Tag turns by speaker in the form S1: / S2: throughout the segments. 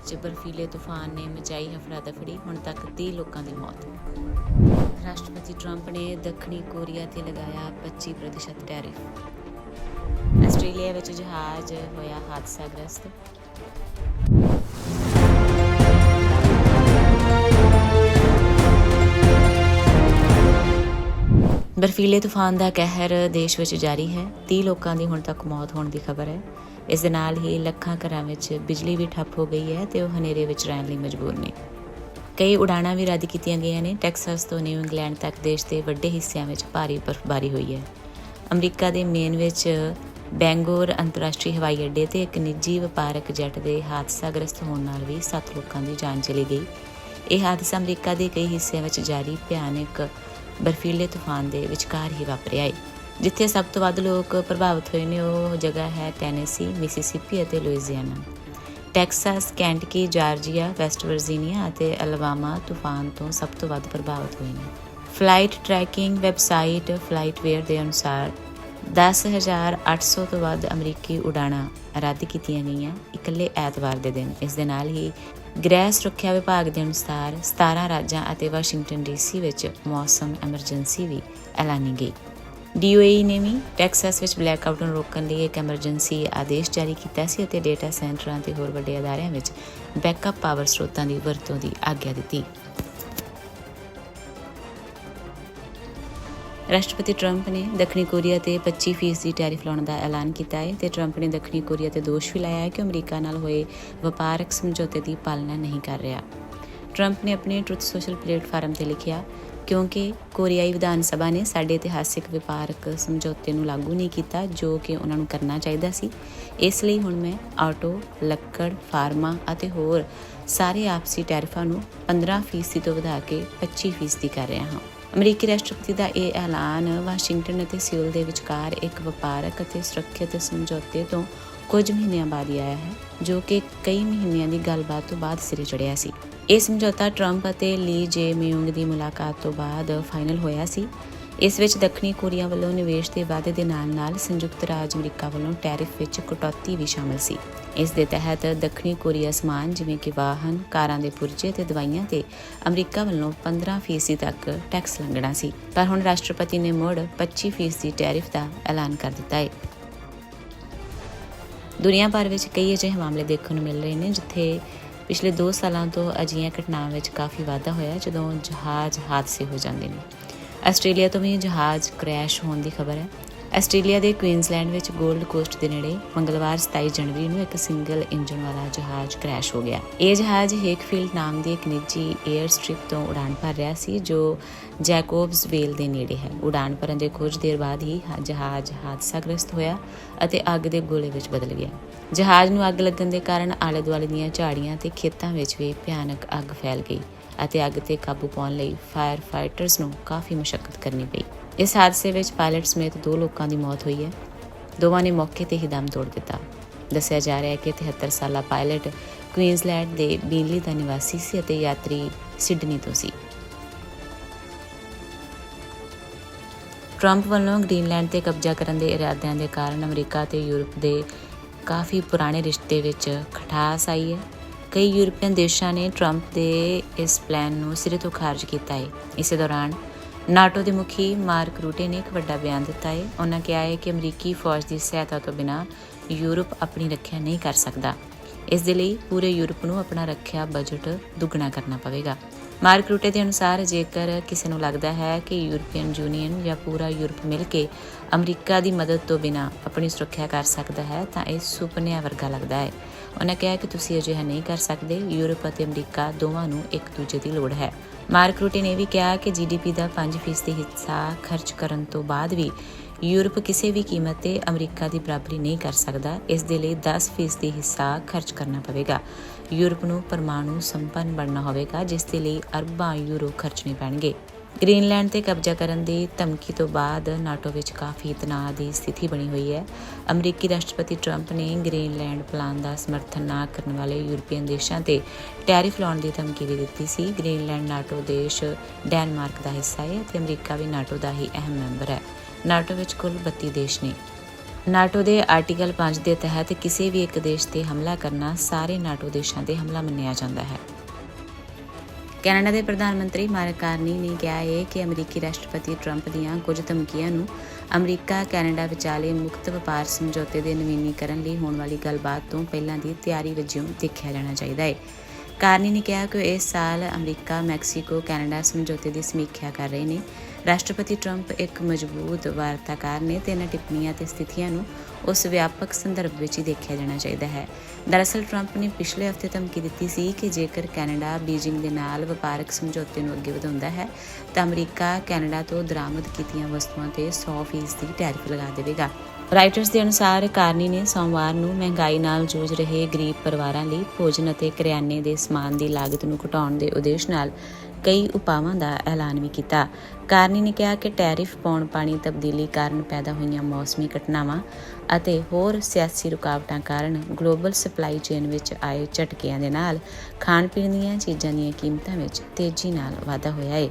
S1: ਵਿੱਚ ਬਰਫੀਲੇ ਤੂਫਾਨ ਨੇ ਮਚਾਈ ਹਫੜਾ-ਦਫੜੀ ਹੁਣ ਤੱਕ 30 ਲੋਕਾਂ ਦੀ ਮੌਤ। ਰਾਸ਼ਟਰਪਤੀ ਟਰੰਪ ਨੇ ਦੱਖਣੀ ਕੋਰੀਆ ਤੇ ਲਗਾਇਆ 25% ਟੈਰਿਫ। ਆਸਟ੍ਰੇਲੀਆ ਵਿੱਚ ਜਹਾਜ਼ ਹੋਇਆ ਹਾਦਸਾਗ੍ਰਸਤ ਬਰਫੀਲੇ ਤੂਫਾਨ ਦਾ ਕਹਿਰ ਦੇਸ਼ ਵਿੱਚ ਜਾਰੀ ਹੈ। 30 ਲੋਕਾਂ ਦੀ ਹੁਣ ਤੱਕ ਮੌਤ ਹੋਣ ਦੀ ਖਬਰ ਹੈ। ਇਸ ਦੇ ਨਾਲ ਹੀ ਲੱਖਾਂ ਘਰਾਂ ਵਿੱਚ ਬਿਜਲੀ ਵੀ ਠੱਪ ਹੋ ਗਈ ਹੈ ਤੇ ਉਹ ਹਨੇਰੇ ਵਿੱਚ ਰਹਿਣ ਲਈ ਮਜਬੂਰ ਨੇ। ਕਈ ਉਡਾਣਾਂ ਵੀ ਰੱਦ ਕੀਤੀਆਂ ਗਈਆਂ ਨੇ। ਟੈਕਸਾਸ ਤੋਂ ਨਿਊ ਇੰਗਲੈਂਡ ਤੱਕ ਦੇਸ਼ ਦੇ ਵੱਡੇ ਹਿੱਸਿਆਂ ਵਿੱਚ ਭਾਰੀ ਬਰਫ਼ਬਾਰੀ ਹੋਈ ਹੈ। ਅਮਰੀਕਾ ਦੇ ਮੇਨ ਵਿੱਚ ਬੈਂਗੋਰ ਅੰਤਰਰਾਸ਼ਟਰੀ ਹਵਾਈ ਅੱਡੇ ਤੇ ਇੱਕ ਨਿੱਜੀ ਵਪਾਰਕ ਜੈਟ ਦੇ ਹਾਦਸਾਗ੍ਰਸਤ ਹੋਣ ਨਾਲ ਵੀ 7 ਲੋਕਾਂ ਦੀ ਜਾਨ ਚਲੀ ਗਈ। ਇਹ ਹਾਦਸਾ ਅਮਰੀਕਾ ਦੇ ਕਈ ਹਿੱਸਿਆਂ ਵਿੱਚ ਜਾਰੀ ਭਿਆਨਕ ਬਰਫੀਲੇ ਤੂਫਾਨ ਦੇ ਵਿਚਕਾਰ ਹੀ ਵਾਪਰਿਆ ਹੈ ਜਿੱਥੇ ਸਭ ਤੋਂ ਵੱਧ ਲੋਕ ਪ੍ਰਭਾਵਿਤ ਹੋਏ ਨੇ ਉਹ ਜਗ੍ਹਾ ਹੈ ਟੈਨੇਸੀ, ਮਿਸੀਸਿਪੀ ਅਤੇ Louisiana Texas, Kentucky, Georgia, West Virginia ਅਤੇ ਅਲਬਾਮਾ ਤੂਫਾਨ ਤੋਂ ਸਭ ਤੋਂ ਵੱਧ ਪ੍ਰਭਾਵਿਤ ਹੋਏ ਨੇ। ਫਲਾਈਟ ਟਰੈਕਿੰਗ ਵੈਬਸਾਈਟ ਫਲਾਈਟਵੇਅਰ ਦੇ ਅਨੁਸਾਰ 10800 ਤੋਂ ਵੱਧ ਅਮਰੀਕੀ ਉਡਾਣਾਂ ਰੱਦ ਕੀਤੀਆਂ ਗਈਆਂ ਇਕੱਲੇ ਐਤਵਾਰ ਦੇ ਦਿਨ। ਇਸ ਦੇ ਨਾਲ ਹੀ ਗ੍ਰਹਿ ਸੁਰੱਖਿਆ ਵਿਭਾਗ ਦੇ ਅਨੁਸਾਰ 17 ਰਾਜਾਂ ਅਤੇ ਵਾਸ਼ਿੰਗਟਨ ਡੀਸੀ ਵਿੱਚ ਮੌਸਮ ਐਮਰਜੈਂਸੀ ਵੀ ਐਲਾਨੀ ਗਈ। DOE ਨੇ ਵੀ ਟੈਕਸਾਸ ਵਿੱਚ ਬਲੈਕਆਊਟ ਨੂੰ ਰੋਕਣ ਲਈ ਇੱਕ ਐਮਰਜੈਂਸੀ ਆਦੇਸ਼ ਜਾਰੀ ਕੀਤਾ ਸੀ ਅਤੇ ਡੇਟਾ ਸੈਂਟਰਾਂ ਤੇ ਹੋਰ ਵੱਡੇ ਅਦਾਰਿਆਂ ਵਿੱਚ ਬੈਕਅਪ ਪਾਵਰ ਸਰੋਤਾਂ ਦੀ ਵਰਤੋਂ ਦੀ ਆਗਿਆ ਦਿੱਤੀ। ਰਾਸ਼ਟਰਪਤੀ ਟਰੰਪ ਨੇ ਦੱਖਣੀ ਕੋਰੀਆ ਤੇ 25% ਦੀ ਟੈਰਿਫ ਲਾਉਣ ਦਾ ਐਲਾਨ ਕੀਤਾ ਹੈ ਤੇ ਟਰੰਪ ਨੇ ਦੱਖਣੀ ਕੋਰੀਆ ਤੇ ਦੋਸ਼ ਵੀ ਲਾਇਆ ਹੈ ਕਿ ਅਮਰੀਕਾ ਨਾਲ ਹੋਏ ਵਪਾਰਕ ਸਮਝੌਤੇ ਦੀ ਪਾਲਣਾ ਨਹੀਂ ਕਰ ਰਿਹਾ। ਟਰੰਪ ਨੇ ਆਪਣੇ ਟਰੁੱਥ ਸੋਸ਼ਲ ਪਲੇਟਫਾਰਮ ਤੇ ਲਿਖਿਆ, ਕਿਉਂਕਿ ਕੋਰੀਆਈ ਵਿਧਾਨ ਸਭਾ ਨੇ ਸਾਡੇ ਇਤਿਹਾਸਿਕ ਵਪਾਰਕ ਸਮਝੌਤੇ ਨੂੰ ਲਾਗੂ ਨਹੀਂ ਕੀਤਾ, ਜੋ ਕਿ ਉਹਨਾਂ ਨੂੰ ਕਰਨਾ ਚਾਹੀਦਾ ਸੀ। ਇਸ ਲਈ ਹੁਣ ਮੈਂ ਆਟੋ, ਲੱਕੜ, ਫਾਰਮਾ ਅਤੇ ਹੋਰ ਸਾਰੇ ਆਪਸੀ ਟੈਰਿਫਾਂ ਨੂੰ 15% ਤੋਂ ਵਧਾ ਕੇ 25% ਕਰ ਰਿਹਾ ਹਾਂ। ਅਮਰੀਕੀ ਰਾਸ਼ਟਰਪਤੀ ਦਾ ਇਹ ਐਲਾਨ ਵਾਸ਼ਿੰਗਟਨ ਅਤੇ ਸਿਓਲ ਦੇ ਵਿਚਕਾਰ ਇੱਕ ਵਪਾਰਕ ਅਤੇ ਸੁਰੱਖਿਅਤ ਸਮਝੌਤੇ ਤੋਂ ਕੁਝ ਮਹੀਨਿਆਂ ਬਾਅਦ ਹੀ ਆਇਆ ਹੈ, ਜੋ ਕਿ ਕਈ ਮਹੀਨਿਆਂ ਦੀ ਗੱਲਬਾਤ ਤੋਂ ਬਾਅਦ ਸਿਰੇ ਚੜਿਆ ਸੀ। ਇਹ ਸਮਝੌਤਾ ਟਰੰਪ ਅਤੇ ਲੀ ਜੇ ਮਿਊਂਗ ਦੀ ਮੁਲਾਕਾਤ ਤੋਂ ਬਾਅਦ ਫਾਈਨਲ ਹੋਇਆ ਸੀ। ਇਸ ਵਿੱਚ ਦੱਖਣੀ ਕੋਰੀਆ ਵੱਲੋਂ ਨਿਵੇਸ਼ ਦੇ ਵਾਅਦੇ ਦੇ ਨਾਲ-ਨਾਲ ਸੰਯੁਕਤ ਰਾਜ ਅਮਰੀਕਾ ਵੱਲੋਂ ਟੈਰਿਫ ਵਿੱਚ ਕਟੌਤੀ ਵੀ ਸ਼ਾਮਲ ਸੀ। ਇਸ ਦੇ ਤਹਿਤ ਦੱਖਣੀ ਕੋਰੀਆ ਸਮਾਨ ਜਿਵੇਂ ਕਿ ਵਾਹਨ, ਕਾਰਾਂ ਦੇ ਪੁਰਜੇ ਤੇ ਦਵਾਈਆਂ ਤੇ ਅਮਰੀਕਾ ਵੱਲੋਂ 15% ਤੱਕ ਟੈਕਸ ਲੰਘਣਾ ਸੀ। ਪਰ ਹੁਣ ਰਾਸ਼ਟਰਪਤੀ ਨੇ ਮੁੜ 25% ਦੀ ਟੈਰਿਫ ਦਾ ਐਲਾਨ ਕਰ ਦਿੱਤਾ ਹੈ ਦੁਨੀਆ ਭਰ ਵਿੱਚ ਕਈ ਅਜਿਹੇ ਮਾਮਲੇ ਦੇਖਣ ਨੂੰ ਮਿਲ ਰਹੇ ਨੇ ਜਿੱਥੇ ਪਿਛਲੇ 2 ਸਾਲਾਂ ਤੋਂ ਅਜਿਹੀਆਂ ਘਟਨਾਵਾਂ ਵਿੱਚ ਕਾਫੀ ਵਾਧਾ ਹੋਇਆ ਜਦੋਂ ਜਹਾਜ਼ ਹਾਦਸੇ ਹੋ ਜਾਂਦੇ ਨੇ। ਆਸਟ੍ਰੇਲੀਆ ਤੋਂ ਵੀ ਜਹਾਜ਼ ਕ੍ਰੈਸ਼ ਹੋਣ ਦੀ ਖਬਰ ਹੈ। ਆਸਟ੍ਰੇਲੀਆ ਦੇ ਕੁਈਨਜ਼ਲੈਂਡ ਵਿੱਚ ਗੋਲਡ ਕੋਸਟ ਦੇ ਨੇੜੇ ਮੰਗਲਵਾਰ 27 ਜਨਵਰੀ ਨੂੰ ਇੱਕ ਸਿੰਗਲ ਇੰਜਨ ਵਾਲਾ ਜਹਾਜ਼ ਕ੍ਰੈਸ਼ ਹੋ ਗਿਆ। ਇਹ ਜਹਾਜ਼ ਹੇਕਫੀਲਡ ਨਾਮ ਦੀ ਇੱਕ ਨਿੱਜੀ 에ਅਰ ਸਟ੍ਰਿਪ ਤੋਂ ਉਡਾਨ ਭਰ ਰਿਹਾ ਸੀ, ਜੋ ਜੈਕੋਬਸ ਵੇਲ ਦੇ ਨੇੜੇ ਹੈ। ਉਡਾਣ ਭਰਨ ਦੇ ਕੁਝ ਦੇਰ ਬਾਅਦ ਹੀ ਹ- ਜਹਾਜ਼ ਹਾਦਸਾਗ੍ਰਸਤ ਹੋਇਆ ਅਤੇ ਅੱਗ ਦੇ ਗੋਲੇ ਵਿੱਚ ਬਦਲ ਗਿਆ। ਜਹਾਜ਼ ਨੂੰ ਅੱਗ ਲੱਗਣ ਦੇ ਕਾਰਨ ਆਲੇ ਦੁਆਲੇ ਦੀਆਂ ਝਾੜੀਆਂ ਤੇ ਖੇਤਾਂ ਵਿੱਚ ਵੀ ਭਿਆਨਕ ਅੱਗ ਫੈਲ ਗਈ। ਅਤੇ ਅੱਗ ਤੇ ਕਾਬੂ ਪਾਉਣ ਲਈ ਫਾਇਰ ਫਾਈਟਰਸ ਨੂੰ ਕਾਫੀ ਮੁਸ਼ਕਲ ਕਰਨੀ ਪਈ। ਇਸ ਹਾਦਸੇ ਵਿੱਚ ਪਾਇਲਟ ਸਮੇਤ ਦੋ ਲੋਕਾਂ ਦੀ ਮੌਤ ਹੋਈ ਹੈ। ਦੋਵਾਂ ਨੇ ਮੌਕੇ ਤੇ ਹੀ ਦਮ ਤੋੜ ਦਿੱਤਾ। ਦੱਸਿਆ ਜਾ ਰਿਹਾ ਹੈ ਕਿ 73 ਸਾਲਾ ਪਾਇਲਟ ਕੁਈਨਜ਼ਲੈਂਡ ਦੇ ਬੀਨਲੀ ਦਾ ਨਿਵਾਸੀ ਸੀ ਅਤੇ ਯਾਤਰੀ ਸਿਡਨੀ ਤੋਂ ਸੀ। ਟਰੰਪ ਵੱਲੋਂ ਗ੍ਰੀਨਲੈਂਡ ਤੇ ਕਬਜ਼ਾ ਕਰਨ ਦੇ ਇਰਾਦਿਆਂ ਦੇ ਕਾਰਨ ਅਮਰੀਕਾ ਤੇ ਯੂਰਪ ਦੇ ਕਾਫੀ ਪੁਰਾਣੇ ਰਿਸ਼ਤੇ ਵਿੱਚ ਖਟਾਸ ਆਈ ਹੈ। ਕਈ ਯੂਰਪੀਅਨ ਦੇਸ਼ਾਂ ਨੇ ਟਰੰਪ ਦੇ ਇਸ ਪਲਾਨ ਨੂੰ ਸਿਰੇ ਤੋਂ ਖਾਰਜ ਕੀਤਾ ਹੈ ਇਸੇ ਦੌਰਾਨ ਨਾਟੋ ਦੇ ਮੁਖੀ ਮਾਰਕ ਰੂਟੇ ਨੇ ਇੱਕ ਵੱਡਾ ਬਿਆਨ ਦਿੱਤਾ ਹੈ ਉਹਨਾਂ ਕਿਹਾ ਹੈ ਕਿ ਅਮਰੀਕੀ ਫੌਜ ਦੀ ਸਹਾਇਤਾ ਤੋਂ ਬਿਨਾਂ ਯੂਰਪ ਆਪਣੀ ਰੱਖਿਆ ਨਹੀਂ ਕਰ ਸਕਦਾ। ਇਸ ਦੇ ਲਈ ਪੂਰੇ ਯੂਰਪ ਨੂੰ ਆਪਣਾ ਰੱਖਿਆ ਬਜਟ ਦੁੱਗਣਾ ਕਰਨਾ ਪਵੇਗਾ। ਮਾਰਕ ਰੂਟੇ ਦੇ ਅਨੁਸਾਰ ਜੇਕਰ ਕਿਸੇ ਨੂੰ ਲੱਗਦਾ ਹੈ ਕਿ ਯੂਰਪੀਅਨ ਯੂਨੀਅਨ ਜਾਂ ਪੂਰਾ ਯੂਰਪ ਮਿਲ ਕੇ ਅਮਰੀਕਾ ਦੀ ਮਦਦ ਤੋਂ ਬਿਨਾਂ ਆਪਣੀ ਸੁਰੱਖਿਆ ਕਰ ਸਕਦਾ ਹੈ, ਤਾਂ ਇਹ ਸੁਪਨਿਆਂ ਵਰਗਾ ਲੱਗਦਾ ਹੈ। ਉਹਨਾਂ ਕਿਹਾ ਕਿ ਤੁਸੀਂ ਅਜਿਹਾ ਨਹੀਂ ਕਰ ਸਕਦੇ। ਯੂਰਪ ਅਤੇ ਅਮਰੀਕਾ ਦੋਵਾਂ ਨੂੰ ਇੱਕ ਦੂਜੇ ਦੀ ਲੋੜ ਹੈ। ਮਾਰਕ ਰੂਟੇ ਨੇ ਵੀ ਕਿਹਾ ਕਿ ਜੀਡੀਪੀ ਦਾ 5% ਹਿੱਸਾ ਖਰਚ ਕਰਨ ਤੋਂ ਬਾਅਦ ਵੀ ਯੂਰਪ ਕਿਸੇ ਵੀ ਕੀਮਤ ਤੇ ਅਮਰੀਕਾ ਦੀ ਬਰਾਬਰੀ ਨਹੀਂ ਕਰ ਸਕਦਾ। ਇਸ ਦੇ ਲਈ 10% ਹਿੱਸਾ ਖਰਚ ਕਰਨਾ ਪਵੇਗਾ। ਯੂਰਪ ਨੂੰ ਪਰਮਾਣੂ ਸੰਪੰਨ ਬਣਨਾ ਹੋਵੇਗਾ, ਜਿਸ ਦੇ ਲਈ ਅਰਬਾਂ ਯੂਰੋ ਖਰਚਣੇ ਪੈਣਗੇ। ਗ੍ਰੀਨਲੈਂਡ ਤੇ ਕਬਜ਼ਾ ਕਰਨ ਦੀ ਧਮਕੀ ਤੋਂ ਬਾਅਦ ਨਾਟੋ ਵਿੱਚ ਕਾਫੀ ਤਣਾਅ ਦੀ ਸਥਿਤੀ ਬਣੀ ਹੋਈ ਹੈ। ਅਮਰੀਕੀ ਰਾਸ਼ਟਰਪਤੀ ਟਰੰਪ ਨੇ ਗ੍ਰੀਨਲੈਂਡ ਪਲਾਨ ਦਾ ਸਮਰਥਨ ਨਾ ਕਰਨ ਵਾਲੇ ਯੂਰਪੀਅਨ ਦੇਸ਼ਾਂ ਤੇ ਟੈਰਿਫ ਲਾਉਣ ਦੀ ਧਮਕੀ ਵੀ ਦਿੱਤੀ ਸੀ। ਗ੍ਰੀਨਲੈਂਡ ਨਾਟੋ ਦੇਸ਼ ਡੈਨਮਾਰਕ ਦਾ ਹਿੱਸਾ ਹੈ ਅਤੇ ਅਮਰੀਕਾ ਵੀ ਨਾਟੋ ਦਾ ਹੀ ਅਹਿਮ ਮੈਂਬਰ ਹੈ। ਨਾਟੋ ਵਿੱਚ ਕੁੱਲ 32 ਦੇਸ਼ ਨੇ। ਨਾਟੋ ਦੇ ਆਰਟੀਕਲ 5 ਦੇ ਤਹਿਤ ਕਿਸੇ ਵੀ ਇੱਕ ਦੇਸ਼ ਤੇ ਹਮਲਾ ਕਰਨਾ ਸਾਰੇ ਨਾਟੋ ਦੇਸ਼ਾਂ ਤੇ ਹਮਲਾ ਮੰਨਿਆ ਜਾਂਦਾ ਹੈ। ਕੈਨੇਡਾ ਦੇ ਪ੍ਰਧਾਨ ਮੰਤਰੀ ਮਾਰਕ ਕਾਰਨੀ ਨੇ ਕਿਹਾ ਹੈ ਕਿ ਅਮਰੀਕੀ ਰਾਸ਼ਟਰਪਤੀ ਟਰੰਪ ਦੀਆਂ ਕੁਝ ਧਮਕੀਆਂ ਨੂੰ ਅਮਰੀਕਾ, ਕੈਨੇਡਾ ਵਿਚਾਲੇ ਮੁਕਤ ਵਪਾਰ ਸਮਝੌਤੇ ਦੇ ਨਵੀਨੀਕਰਨ ਲਈ ਹੋਣ ਵਾਲੀ ਗੱਲਬਾਤ ਤੋਂ ਪਹਿਲਾਂ ਦੀ ਤਿਆਰੀ ਵਜੋਂ ਦੇਖਿਆ ਜਾਣਾ ਚਾਹੀਦਾ ਹੈ। ਕਾਰਨੀ ਨੇ ਕਿਹਾ ਕਿ ਉਹ ਇਸ ਸਾਲ ਅਮਰੀਕਾ, ਮੈਕਸੀਕੋ, ਕੈਨੇਡਾ ਸਮਝੌਤੇ ਦੀ ਸਮੀਖਿਆ ਕਰ ਰਹੇ ਨੇ। ਰਾਸ਼ਟਰਪਤੀ ਟਰੰਪ ਇੱਕ ਮਜ਼ਬੂਤ ਵਾਰਤਾਕਾਰ ਨੇ ਤੇ ਇਹਨਾਂ ਟਿੱਪਣੀਆਂ ਤੇ ਸਥਿਤੀਆਂ ਨੂੰ ਉਸ ਵਿਆਪਕ ਸੰਦਰਭ ਵਿੱਚ ਹੀ ਦੇਖਿਆ ਜਾਣਾ ਚਾਹੀਦਾ ਹੈ। ਦਰਅਸਲ, ਟਰੰਪ ਨੇ ਪਿਛਲੇ ਹਫ਼ਤੇ ਧਮਕੀ ਦਿੱਤੀ ਸੀ ਕਿ ਜੇਕਰ ਕੈਨੇਡਾ ਬੀਜਿੰਗ ਦੇ ਨਾਲ ਵਪਾਰਕ ਸਮਝੌਤੇ ਨੂੰ ਅੱਗੇ ਵਧਾਉਂਦਾ ਹੈ, ਤਾਂ ਅਮਰੀਕਾ ਕੈਨੇਡਾ ਤੋਂ ਦਰਾਮਦ ਕੀਤੀਆਂ ਵਸਤੂਆਂ ਤੇ 100% ਦੀ ਟੈਰਿਫ ਲਗਾ ਦੇਵੇਗਾ। ਰਾਈਟਰਸ ਦੇ ਅਨੁਸਾਰ, ਕਾਰਨੀ ਨੇ ਸੋਮਵਾਰ ਨੂੰ ਮਹਿੰਗਾਈ ਨਾਲ ਜੂਝ ਰਹੇ ਗਰੀਬ ਪਰਿਵਾਰਾਂ ਲਈ ਭੋਜਨ ਅਤੇ ਕਰਿਆਨੇ ਦੇ ਸਮਾਨ ਦੀ ਲਾਗਤ ਨੂੰ ਘਟਾਉਣ ਦੇ ਉਦੇਸ਼ ਨਾਲ ਕਈ ਉਪਾਵਾਂ ਦਾ ਐਲਾਨ ਵੀ ਕੀਤਾ। ਕਾਰਨੀ ਨੇ ਕਿਹਾ ਕਿ ਟੈਰਿਫ ਪਾਉਣ ਪਾਣੀ ਤਬਦੀਲੀ ਕਾਰਨ ਪੈਦਾ ਹੋਈਆਂ ਮੌਸਮੀ ਘਟਨਾਵਾਂ ਅਤੇ ਹੋਰ ਸਿਆਸੀ ਰੁਕਾਵਟਾਂ ਕਾਰਨ ਗਲੋਬਲ ਸਪਲਾਈ ਚੇਨ ਵਿੱਚ ਆਏ ਝਟਕਿਆਂ ਦੇ ਨਾਲ ਖਾਣ ਪੀਣ ਦੀਆਂ ਚੀਜ਼ਾਂ ਦੀਆਂ ਕੀਮਤਾਂ ਵਿੱਚ ਤੇਜ਼ੀ ਨਾਲ ਵਾਧਾ ਹੋਇਆ ਹੈ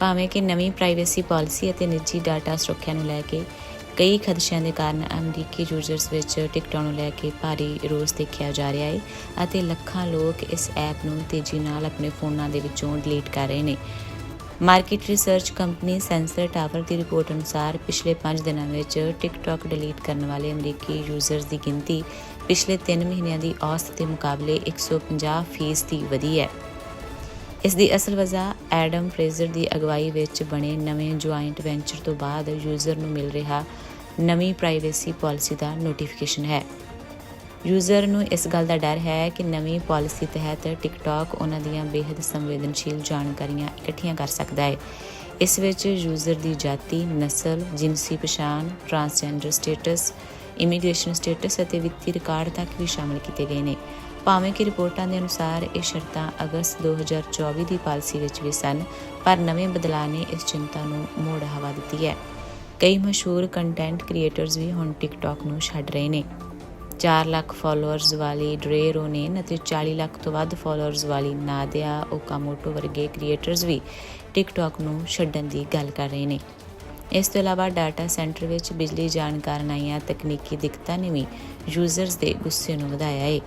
S1: ਭਾਵੇਂ ਕਿ ਨਵੀਂ ਪ੍ਰਾਈਵੇਸੀ ਪਾਲਿਸੀ ਅਤੇ ਨਿੱਜੀ ਡਾਟਾ ਸੁਰੱਖਿਆ ਨੂੰ ਲੈ ਕੇ ਕਈ ਖਦਸ਼ਿਆਂ ਦੇ ਕਾਰਨ ਅਮਰੀਕੀ ਯੂਜ਼ਰਸ ਵਿੱਚ ਟਿਕਟਾਕ ਨੂੰ ਲੈ ਕੇ ਭਾਰੀ ਰੋਸ ਦੇਖਿਆ ਜਾ ਰਿਹਾ ਹੈ ਅਤੇ ਲੱਖਾਂ ਲੋਕ ਇਸ ਐਪ ਨੂੰ ਤੇਜ਼ੀ ਨਾਲ ਆਪਣੇ ਫੋਨਾਂ ਦੇ ਵਿੱਚੋਂ ਡਿਲੀਟ ਕਰ ਰਹੇ ਨੇ। Market research company Sensor Tower ਦੀ ਰਿਪੋਰਟ ਅਨੁਸਾਰ ਪਿਛਲੇ 5 ਦਿਨਾਂ ਵਿੱਚ ਟਿਕਟਾਕ ਡਿਲੀਟ ਕਰਨ ਵਾਲੇ ਅਮਰੀਕੀ ਯੂਜ਼ਰਸ ਦੀ ਗਿਣਤੀ ਪਿਛਲੇ 3 ਮਹੀਨਿਆਂ ਦੀ ਔਸਤ ਦੇ ਮੁਕਾਬਲੇ 150 ਫੀਸਦੀ ਵਧੀ ਹੈ। ਇਸ ਦੀ ਅਸਲ ਵਜ੍ਹਾ ਐਡਮ ਫਰੇਜ਼ਰ ਦੀ ਅਗਵਾਈ ਵਿੱਚ ਬਣੇ ਨਵੇਂ ਜੁਆਇੰਟ ਵੈਂਚਰ ਤੋਂ ਬਾਅਦ ਯੂਜ਼ਰ ਨੂੰ ਮਿਲ ਰਿਹਾ ਨਵੀਂ ਪ੍ਰਾਈਵੇਸੀ ਪਾਲਿਸੀ ਦਾ ਨੋਟੀਫਿਕੇਸ਼ਨ ਹੈ। ਯੂਜ਼ਰ ਨੂੰ ਇਸ ਗੱਲ ਦਾ ਡਰ ਹੈ ਕਿ ਨਵੀਂ ਪਾਲਿਸੀ ਤਹਿਤ ਟਿਕਟੌਕ ਉਹਨਾਂ ਦੀਆਂ ਬੇहद ਸੰਵੇਦਨਸ਼ੀਲ ਜਾਣਕਾਰੀਆਂ ਇਕੱਠੀਆਂ ਕਰ ਸਕਦਾ ਹੈ। ਇਸ ਵਿੱਚ ਯੂਜ਼ਰ ਦੀ ਜਾਤੀ, ਨਸਲ, ਜਿਨਸੀ ਪਛਾਣ, ਟਰਾਂਸਜੈਂਡਰ ਸਟੇਟਸ, ਇਮੀਗ੍ਰੇਸ਼ਨ ਸਟੇਟਸ ਅਤੇ ਵਿੱਤੀ ਰਿਕਾਰਡ ਤੱਕ ਵੀ ਸ਼ਾਮਲ ਕੀਤੇ ਗਏ ਨੇ। ਭਾਵੇਂ ਕਿ ਰਿਪੋਰਟਾਂ ਦੇ ਅਨੁਸਾਰ ਇਹ ਸ਼ਰਤਾਂ ਅਗਸਤ 2024 ਦੀ ਪਾਲਿਸੀ ਵਿੱਚ ਵੀ ਸਨ ਪਰ ਨਵੇਂ ਬਦਲਾਅ ਨੇ ਇਸ ਚਿੰਤਾ ਨੂੰ ਮੋੜ ਹਵਾ ਦਿੱਤੀ ਹੈ। ਕਈ ਮਸ਼ਹੂਰ ਕੰਟੈਂਟ ਕ੍ਰੀਏਟਰਸ ਵੀ ਹੁਣ ਟਿਕਟੌਕ ਨੂੰ ਛੱਡ ਰਹੇ ਨੇ। 4 ਲੱਖ ਫਾਲੋਅਰਸ ਵਾਲੀ ਡਰੇ ਰੋਨੇਨ ਅਤੇ 40 ਲੱਖ ਤੋਂ ਵੱਧ ਫਾਲੋਅਰਸ ਵਾਲੀ ਨਾਦਿਆ ਓਕਾਮੋਟੋ ਵਰਗੇ ਕ੍ਰੀਏਟਰਸ ਵੀ ਟਿਕਟੌਕ ਨੂੰ ਛੱਡਣ ਦੀ ਗੱਲ ਕਰ ਰਹੇ ਨੇ। ਇਸ ਤੋਂ ਇਲਾਵਾ ਡਾਟਾ ਸੈਂਟਰ ਵਿੱਚ ਬਿਜਲੀ ਜਾਣ ਕਾਰਨ ਆਈਆਂ ਤਕਨੀਕੀ ਦਿੱਕਤਾਂ ਨੇ ਵੀ ਯੂਜ਼ਰਸ ਦੇ ਗੁੱਸੇ ਨੂੰ ਵਧਾਇਆ ਹੈ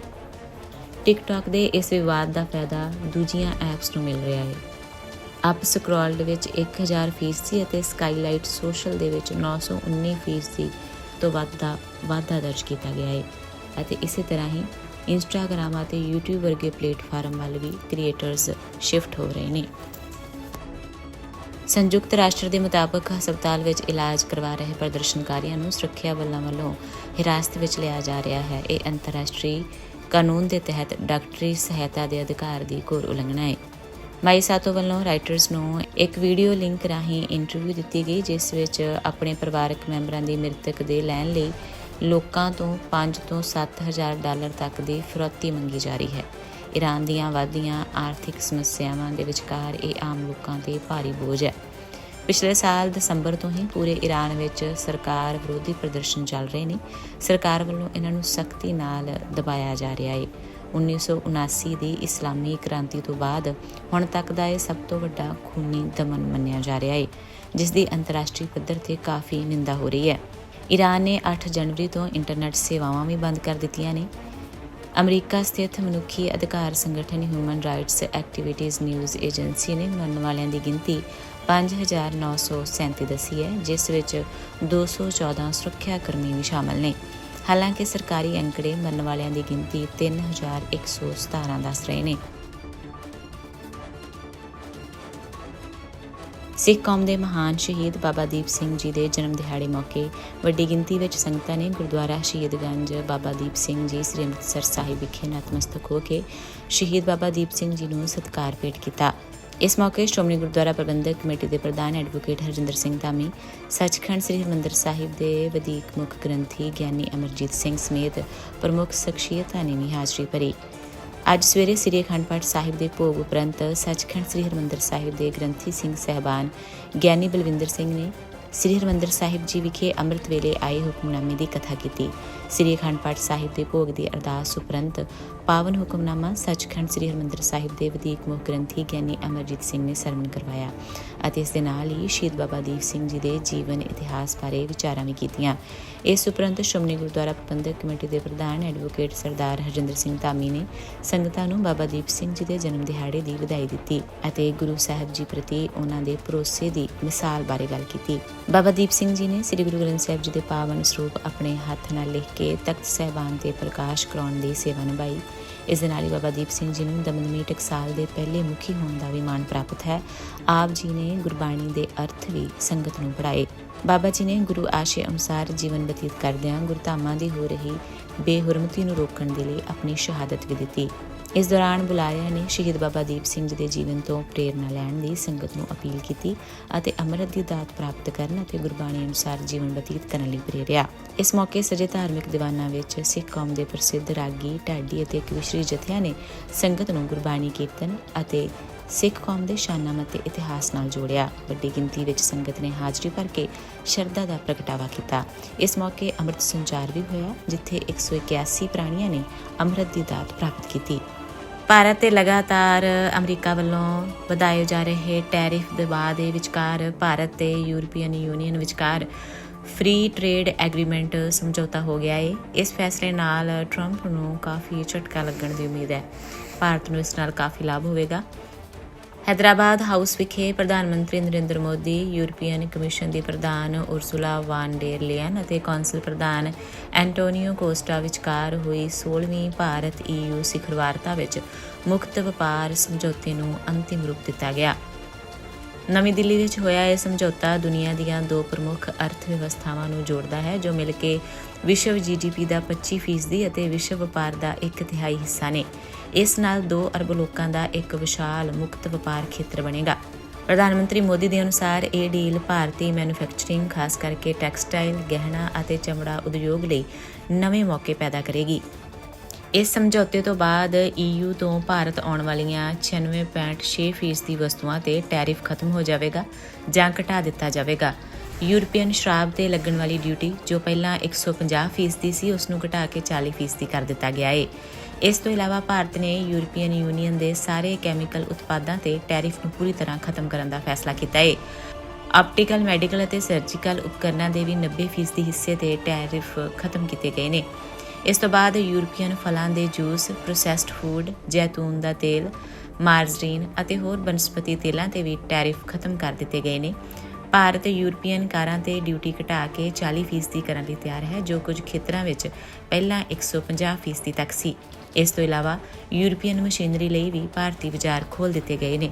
S1: ਟਿਕਟੌਕ ਦੇ ਇਸ ਵਿਵਾਦ ਦਾ ਫਾਇਦਾ ਦੂਜੀਆਂ ਐਪਸ ਨੂੰ ਮਿਲ ਰਿਹਾ ਹੈ ਅਪ ਸਕਰੋਲਡ ਵਿੱਚ 1000 ਫੀਸਦੀ ਅਤੇ ਸਕਾਈਲਾਈਟ ਸੋਸ਼ਲ ਦੇ ਵਿੱਚ 919 ਫੀਸਦੀ ਤੋਂ ਵੱਧ ਦਾ ਵਾਧਾ ਦਰਜ ਕੀਤਾ ਗਿਆ ਹੈ। ਅਤੇ ਇਸੇ ਤਰ੍ਹਾਂ ਹੀ ਇੰਸਟਾਗ੍ਰਾਮ ਅਤੇ YouTube ਵਰਗੇ ਪਲੇਟਫਾਰਮ ਵੱਲ ਵੀ ਕ੍ਰੀਏਟਰਸ ਸ਼ਿਫਟ ਹੋ ਰਹੇ ਨੇ। ਸੰਯੁਕਤ ਰਾਸ਼ਟਰ ਦੇ ਮੁਤਾਬਕ ਹਸਪਤਾਲ ਵਿੱਚ ਇਲਾਜ ਕਰਵਾ ਰਹੇ ਪ੍ਰਦਰਸ਼ਨਕਾਰੀਆਂ ਨੂੰ ਸੁਰੱਖਿਆ ਬਲਾਂ ਵੱਲੋਂ ਹਿਰਾਸਤ ਵਿੱਚ ਲਿਆ ਜਾ ਰਿਹਾ ਹੈ। ਇਹ ਅੰਤਰਰਾਸ਼ਟਰੀ ਕਾਨੂੰਨ ਦੇ ਤਹਿਤ ਡਾਕਟਰੀ ਸਹਾਇਤਾ ਦੇ ਅਧਿਕਾਰ ਦੀ ਘੋਰ ਉਲੰਘਣਾ ਹੈ। ਮਾਈ ਸਾਤੋ ਵੱਲੋਂ ਰਾਈਟਰਸ ਨੂੰ ਇੱਕ ਵੀਡੀਓ ਲਿੰਕ ਰਾਹੀਂ ਇੰਟਰਵਿਊ ਦਿੱਤੀ ਗਈ, ਜਿਸ ਵਿੱਚ ਆਪਣੇ ਪਰਿਵਾਰਕ ਮੈਂਬਰਾਂ ਦੀ ਮ੍ਰਿਤਕ ਦੇ ਲੈਣ ਲਈ ਲੋਕਾਂ ਤੋਂ 5 ਤੋਂ 7000 ਡਾਲਰ ਤੱਕ ਦੀ ਫਿਰੌਤੀ ਮੰਗੀ ਜਾ ਰਹੀ ਹੈ। ਈਰਾਨ ਦੀਆਂ ਵਧਦੀਆਂ ਆਰਥਿਕ ਸਮੱਸਿਆਵਾਂ ਦੇ ਵਿਚਕਾਰ ਇਹ ਆਮ ਲੋਕਾਂ ਤੇ ਭਾਰੀ ਬੋਝ ਹੈ। ਪਿਛਲੇ ਸਾਲ ਦਸੰਬਰ ਤੋਂ ਹੀ ਪੂਰੇ ਈਰਾਨ ਵਿੱਚ ਸਰਕਾਰ ਵਿਰੋਧੀ ਪ੍ਰਦਰਸ਼ਨ ਚੱਲ ਰਹੇ ਨੇ। ਸਰਕਾਰ ਵੱਲੋਂ ਇਹਨਾਂ ਨੂੰ ਸਖਤੀ ਨਾਲ ਦਬਾਇਆ ਜਾ ਰਿਹਾ ਹੈ 1979 ਦੀ ਇਸਲਾਮੀ ਕ੍ਰਾਂਤੀ ਤੋਂ ਬਾਅਦ ਹੁਣ ਤੱਕ ਦਾ ਇਹ ਸਭ ਤੋਂ ਵੱਡਾ ਖੂਨੀ ਦਮਨ ਮੰਨਿਆ ਜਾ ਰਿਹਾ ਹੈ ਜਿਸ ਦੀ ਅੰਤਰਰਾਸ਼ਟਰੀ ਪੱਧਰ ਤੇ ਕਾਫੀ ਨਿੰਦਾ ਹੋ ਰਹੀ ਹੈ। ਈਰਾਨ ਨੇ 8 ਜਨਵਰੀ ਤੋਂ ਇੰਟਰਨੈਟ ਸੇਵਾਵਾਂ ਵੀ ਬੰਦ ਕਰ ਦਿੱਤੀਆਂ ਨੇ। ਅਮਰੀਕਾ ਸਥਿਤ ਮਨੁੱਖੀ ਅਧਿਕਾਰ ਸੰਗਠਨ human rights activities news agency ਨੇ ਮਰਨ ਵਾਲਿਆਂ ਦੀ ਗਿਣਤੀ 5937 ਦੱਸੀ ਹੈ, ਜਿਸ ਵਿੱਚ 214 ਸੁਰੱਖਿਆ ਕਰਮੀ ਵੀ ਸ਼ਾਮਲ ਨੇ। ਹਾਲਾਂਕਿ ਸਰਕਾਰੀ ਅੰਕੜੇ ਮਰਨ ਵਾਲਿਆਂ ਦੀ ਗਿਣਤੀ 3117 ਦੱਸ ਰਹੇ ਨੇ। ਸਿੱਖ ਕੌਮ ਦੇ ਮਹਾਨ ਸ਼ਹੀਦ ਬਾਬਾ ਦੀਪ ਸਿੰਘ ਜੀ ਦੇ ਜਨਮ ਦਿਹਾੜੇ ਮੌਕੇ ਵੱਡੀ ਗਿਣਤੀ ਵਿੱਚ ਸੰਗਤਾਂ ਨੇ ਗੁਰਦੁਆਰਾ ਸ਼ਹੀਦਗੰਜ ਬਾਬਾ ਦੀਪ ਸਿੰਘ ਜੀ ਸ੍ਰੀ ਅੰਮ੍ਰਿਤਸਰ ਸਾਹਿਬ ਵਿਖੇ ਨਤਮਸਤਕ ਹੋ ਕੇ ਸ਼ਹੀਦ ਬਾਬਾ ਦੀਪ ਸਿੰਘ ਜੀ ਨੂੰ ਸਤਿਕਾਰ ਭੇਟ ਕੀਤਾ। ਇਸ ਮੌਕੇ ਸ਼੍ਰੋਮਣੀ ਗੁਰਦੁਆਰਾ ਪ੍ਰਬੰਧਕ ਕਮੇਟੀ ਦੇ ਪ੍ਰਧਾਨ ਐਡਵੋਕੇਟ ਹਰਜਿੰਦਰ ਸਿੰਘ ਧਾਮੀ, ਸੱਚਖੰਡ ਸ੍ਰੀ ਹਰਿਮੰਦਰ ਸਾਹਿਬ ਦੇ ਵਧੀਕ ਮੁੱਖ ਗ੍ਰੰਥੀ ਗਿਆਨੀ ਅਮਰਜੀਤ ਸਿੰਘ ਸਮੇਤ ਪ੍ਰਮੁੱਖ ਸ਼ਖਸੀਅਤਾਂ ਨੇ ਵੀ ਹਾਜ਼ਰੀ ਭਰੀ। ਅੱਜ ਸਵੇਰੇ ਸ੍ਰੀ ਅਖੰਡ ਪਾਠ ਸਾਹਿਬ ਦੇ ਭੋਗ ਉਪਰੰਤ ਸੱਚਖੰਡ ਸ੍ਰੀ ਹਰਿਮੰਦਰ ਸਾਹਿਬ ਦੇ ਗ੍ਰੰਥੀ ਸਿੰਘ ਸਹਿਬਾਨ ਗਿਆਨੀ ਬਲਵਿੰਦਰ ਸਿੰਘ ਨੇ ਸ੍ਰੀ ਹਰਿਮੰਦਰ ਸਾਹਿਬ ਜੀ ਵਿਖੇ ਅੰਮ੍ਰਿਤ ਵੇਲੇ ਆਏ ਹੁਕਮਨਾਮੇ ਦੀ ਕਥਾ ਕੀਤੀ। ਸ੍ਰੀ ਅਖੰਡ ਪਾਠ ਸਾਹਿਬ ਦੇ ਭੋਗ ਦੀ ਅਰਦਾਸ ਉਪਰੰਤ ਪਾਵਨ ਹੁਕਮਨਾਮਾ ਸੱਚਖੰਡ ਸ੍ਰੀ ਹਰਿਮੰਦਰ ਸਾਹਿਬ ਦੇ ਵਧੀਕ ਮੁੱਖ ਗ੍ਰੰਥੀ ਗਿਆਨੀ ਅਮਰਜੀਤ ਸਿੰਘ ਨੇ ਸਰਵਣ ਕਰਵਾਇਆ ਅਤੇ ਇਸ ਦੇ ਨਾਲ ਹੀ ਸ਼ਹੀਦ ਬਾਬਾ ਦੀਪ ਸਿੰਘ ਜੀ ਦੇ ਜੀਵਨ ਇਤਿਹਾਸ ਬਾਰੇ ਵਿਚਾਰਾਂ ਵੀ ਕੀਤੀਆਂ। ਇਸ ਉਪਰੰਤ ਸ਼੍ਰੋਮਣੀ ਗੁਰਦੁਆਰਾ ਪ੍ਰਬੰਧਕ ਕਮੇਟੀ ਦੇ ਪ੍ਰਧਾਨ ਐਡਵੋਕੇਟ ਸਰਦਾਰ ਹਰਜਿੰਦਰ ਸਿੰਘ ਧਾਮੀ ਨੇ ਸੰਗਤਾਂ ਨੂੰ ਬਾਬਾ ਦੀਪ ਸਿੰਘ ਜੀ ਦੇ ਜਨਮ ਦਿਹਾੜੇ ਦੀ ਵਧਾਈ ਦਿੱਤੀ ਅਤੇ ਗੁਰੂ ਸਾਹਿਬ ਜੀ ਪ੍ਰਤੀ ਉਹਨਾਂ ਦੇ ਭਰੋਸੇ ਦੀ ਮਿਸਾਲ ਬਾਰੇ ਗੱਲ ਕੀਤੀ। ਬਾਬਾ ਦੀਪ ਸਿੰਘ ਜੀ ਨੇ ਸ੍ਰੀ ਗੁਰੂ ਗ੍ਰੰਥ ਸਾਹਿਬ ਜੀ ਦੇ ਪਾਵਨ ਸਰੂਪ ਆਪਣੇ ਹੱਥ ਨਾਲ ਲਿਖ ਕੇ ਤਖਤ ਸਹਿਬਾਨ ਤੇ ਪ੍ਰਕਾਸ਼ ਕਰਾਉਣ ਦੀ ਸੇਵਾ ਨਿਭਾਈ। ਇਸ ਦੇ ਨਾਲ ਹੀ ਬਾਬਾ ਦੀਪ ਸਿੰਘ ਜੀ ਨੂੰ ਦਮਦਮੀ ਟਕਸਾਲ ਦੇ ਪਹਿਲੇ ਮੁਖੀ ਹੋਣ ਦਾ ਵੀ ਮਾਣ ਪ੍ਰਾਪਤ ਹੈ। ਆਪ ਜੀ ਨੇ ਗੁਰਬਾਣੀ ਦੇ ਅਰਥ ਵੀ ਸੰਗਤ ਨੂੰ ਪੜ੍ਹਾਏ। ਬਾਬਾ ਜੀ ਨੇ ਗੁਰੂ ਆਸ਼ੇ ਅਨੁਸਾਰ ਜੀਵਨ ਬਤੀਤ ਕਰਦਿਆਂ ਗੁਰਧਾਮਾਂ ਦੀ ਹੋ ਰਹੀ ਬੇਹੁਰਮਤੀ ਨੂੰ ਰੋਕਣ ਦੇ ਲਈ ਆਪਣੀ ਸ਼ਹਾਦਤ ਵੀ ਦਿੱਤੀ। ਇਸ ਦੌਰਾਨ ਬੁਲਾਰਿਆਂ ਨੇ ਸ਼ਹੀਦ ਬਾਬਾ ਦੀਪ ਸਿੰਘ ਜੀ ਦੇ ਜੀਵਨ ਤੋਂ ਪ੍ਰੇਰਨਾ ਲੈਣ ਦੀ ਸੰਗਤ ਨੂੰ ਅਪੀਲ ਕੀਤੀ ਅਤੇ ਅੰਮ੍ਰਿਤ ਦੀ ਦਾਤ ਪ੍ਰਾਪਤ ਕਰਨ ਅਤੇ ਗੁਰਬਾਣੀ ਅਨੁਸਾਰ ਜੀਵਨ ਬਤੀਤ ਕਰਨ ਲਈ ਪ੍ਰੇਰਿਆ। ਇਸ ਮੌਕੇ ਸਜੇ ਧਾਰਮਿਕ ਦੀਵਾਨਾਂ ਵਿੱਚ ਸਿੱਖ ਕੌਮ ਦੇ ਪ੍ਰਸਿੱਧ ਰਾਗੀ, ਢਾਡੀ ਅਤੇ ਕਵਿਸ਼ਰੀ ਜਥਿਆਂ ਨੇ ਸੰਗਤ ਨੂੰ ਗੁਰਬਾਣੀ ਕੀਰਤਨ ਅਤੇ ਸਿੱਖ ਕੌਮ ਦੇ ਸ਼ਾਨਾਮਾ ਤੇ ਇਤਿਹਾਸ ਨਾਲ ਜੋੜਿਆ। ਵੱਡੀ ਗਿਣਤੀ ਵਿੱਚ ਸੰਗਤ ਨੇ ਹਾਜ਼ਰੀ ਭਰ ਕੇ ਸ਼ਰਧਾ ਦਾ ਪ੍ਰਗਟਾਵਾ ਕੀਤਾ। ਇਸ ਮੌਕੇ ਅੰਮ੍ਰਿਤ ਸੰਚਾਰ ਵੀ ਹੋਇਆ, ਜਿੱਥੇ 181 ਪ੍ਰਾਣੀਆਂ ਨੇ ਅੰਮ੍ਰਿਤ ਦੀ ਦਾਤ ਪ੍ਰਾਪਤ ਕੀਤੀ। ਭਾਰਤ ਤੇ ਲਗਾਤਾਰ ਅਮਰੀਕਾ ਵੱਲੋਂ ਵਧਾਏ ਜਾ ਰਹੇ ਟੈਰਿਫ ਦਬਾਅ ਦੇ ਵਿਚਕਾਰ ਭਾਰਤ ਤੇ ਯੂਰਪੀਅਨ ਯੂਨੀਅਨ ਵਿਚਕਾਰ ਫ੍ਰੀ ਟ੍ਰੇਡ ਐਗਰੀਮੈਂਟ ਸਮਝੌਤਾ ਹੋ ਗਿਆ ਹੈ ਇਸ ਫੈਸਲੇ ਨਾਲ ਟਰੰਪ ਨੂੰ ਕਾਫੀ ਝਟਕਾ ਲੱਗਣ ਦੀ ਉਮੀਦ ਹੈ। ਭਾਰਤ ਨੂੰ ਇਸ ਨਾਲ ਕਾਫੀ ਲਾਭ ਹੋਵੇਗਾ। ਹੈਦਰਾਬਾਦ ਹਾਊਸ ਵਿਖੇ ਪ੍ਰਧਾਨ ਮੰਤਰੀ ਨਰਿੰਦਰ ਮੋਦੀ, ਯੂਰਪੀਅਨ ਕਮਿਸ਼ਨ ਦੀ ਪ੍ਰਧਾਨ ਉਰਸੁਲਾ ਵਾਨ ਡੇਰ ਲੀਅਨ ਅਤੇ ਕੌਂਸਲ ਪ੍ਰਧਾਨ ਐਂਟੋਨੀਓ ਕੋਸਟਾ ਵਿਚਕਾਰ ਹੋਈ 16ਵੀਂ ਭਾਰਤ ਈਯੂ ਸਿਖਰ ਵਾਰਤਾ ਵਿੱਚ ਮੁਕਤ ਵਪਾਰ ਸਮਝੌਤੇ ਨੂੰ ਅੰਤਿਮ ਰੂਪ ਦਿੱਤਾ ਗਿਆ। ਨਵੀਂ ਦਿੱਲੀ ਵਿੱਚ ਹੋਇਆ ਇਹ ਸਮਝੌਤਾ ਦੁਨੀਆ ਦੀਆਂ ਦੋ ਪ੍ਰਮੁੱਖ ਅਰਥ ਵਿਵਸਥਾਵਾਂ ਨੂੰ ਜੋੜਦਾ ਹੈ, ਜੋ ਮਿਲ ਕੇ ਵਿਸ਼ਵ ਜੀਡੀਪੀ ਦਾ 25% ਅਤੇ ਵਿਸ਼ਵ ਵਪਾਰ ਦਾ 1 ਤਿਹਾਈ ਹਿੱਸਾ ਨੇ। ਇਸ ਨਾਲ 2 ਅਰਬ ਲੋਕਾਂ ਦਾ ਇੱਕ ਵਿਸ਼ਾਲ ਮੁਕਤ ਵਪਾਰ ਖੇਤਰ ਬਣੇਗਾ। ਪ੍ਰਧਾਨ ਮੰਤਰੀ ਮੋਦੀ ਦੇ ਅਨੁਸਾਰ ਇਹ ਡੀਲ ਭਾਰਤੀ ਮੈਨੂਫੈਕਚਰਿੰਗ, ਖਾਸ ਕਰਕੇ ਟੈਕਸਟਾਈਲ, ਗਹਿਣਾ ਅਤੇ ਚਮੜਾ ਉਦਯੋਗ ਲਈ ਨਵੇਂ ਮੌਕੇ ਪੈਦਾ ਕਰੇਗੀ। ਇਸ ਸਮਝੌਤੇ ਤੋਂ ਬਾਅਦ EU ਤੋਂ ਭਾਰਤ ਆਉਣ ਵਾਲੀਆਂ 96.6% ਦੀ ਵਸਤੂਆਂ ਤੇ ਟੈਰਿਫ ਖਤਮ ਹੋ ਜਾਵੇਗਾ ਜਾਂ ਘਟਾ ਦਿੱਤਾ ਜਾਵੇਗਾ। ਯੂਰਪੀਅਨ ਸ਼ਰਾਬ ਤੇ ਲੱਗਣ ਵਾਲੀ ਡਿਊਟੀ, ਜੋ ਪਹਿਲਾਂ 150% ਦੀ ਸੀ, ਉਸ ਨੂੰ ਘਟਾ ਕੇ 40% ਕਰ ਦਿੱਤਾ ਗਿਆ ਹੈ ਇਸ ਤੋਂ ਇਲਾਵਾ ਭਾਰਤ ਨੇ ਯੂਰਪੀਅਨ ਯੂਨੀਅਨ ਦੇ ਸਾਰੇ ਕੈਮੀਕਲ ਉਤਪਾਦਾਂ ਤੇ ਟੈਰਿਫ ਨੂੰ ਪੂਰੀ ਤਰ੍ਹਾਂ ਖਤਮ ਕਰਨ ਦਾ ਫੈਸਲਾ ਕੀਤਾ ਹੈ ਆਪਟੀਕਲ, ਮੈਡੀਕਲ ਅਤੇ ਸਰਜੀਕਲ ਉਪਕਰਨਾਂ ਦੇ ਵੀ 90% ਹਿੱਸੇ ਤੇ ਟੈਰਿਫ ਖਤਮ ਕੀਤੇ ਗਏ ਨੇ। ਇਸ ਤੋਂ ਬਾਅਦ ਯੂਰਪੀਅਨ ਫਲਾਂ ਦੇ ਜੂਸ, ਪ੍ਰੋਸੈਸਡ ਫੂਡ, ਜੈਤੂਨ ਦਾ ਤੇਲ, ਮਾਰਜਰੀਨ ਅਤੇ ਹੋਰ ਬਨਸਪਤੀ ਤੇਲਾਂ ਤੇ ਵੀ ਟੈਰਿਫ ਖਤਮ ਕਰ ਦਿੱਤੇ ਗਏ ਨੇ। ਭਾਰਤ ਯੂਰਪੀਅਨ ਕਾਰਾਂ ਤੇ ਡਿਊਟੀ ਘਟਾ ਕੇ 40% ਕਰਨ ਲਈ ਤਿਆਰ ਹੈ, ਜੋ ਕੁਝ ਖੇਤਰਾਂ ਵਿੱਚ ਪਹਿਲਾਂ 150% ਤੱਕ ਸੀ। ਇਸ ਤੋਂ ਇਲਾਵਾ ਯੂਰਪੀਅਨ ਮਸ਼ੀਨਰੀ ਲਈ ਵੀ ਭਾਰਤੀ ਬਾਜ਼ਾਰ ਖੋਲ੍ਹ ਦਿੱਤੇ ਗਏ ਨੇ।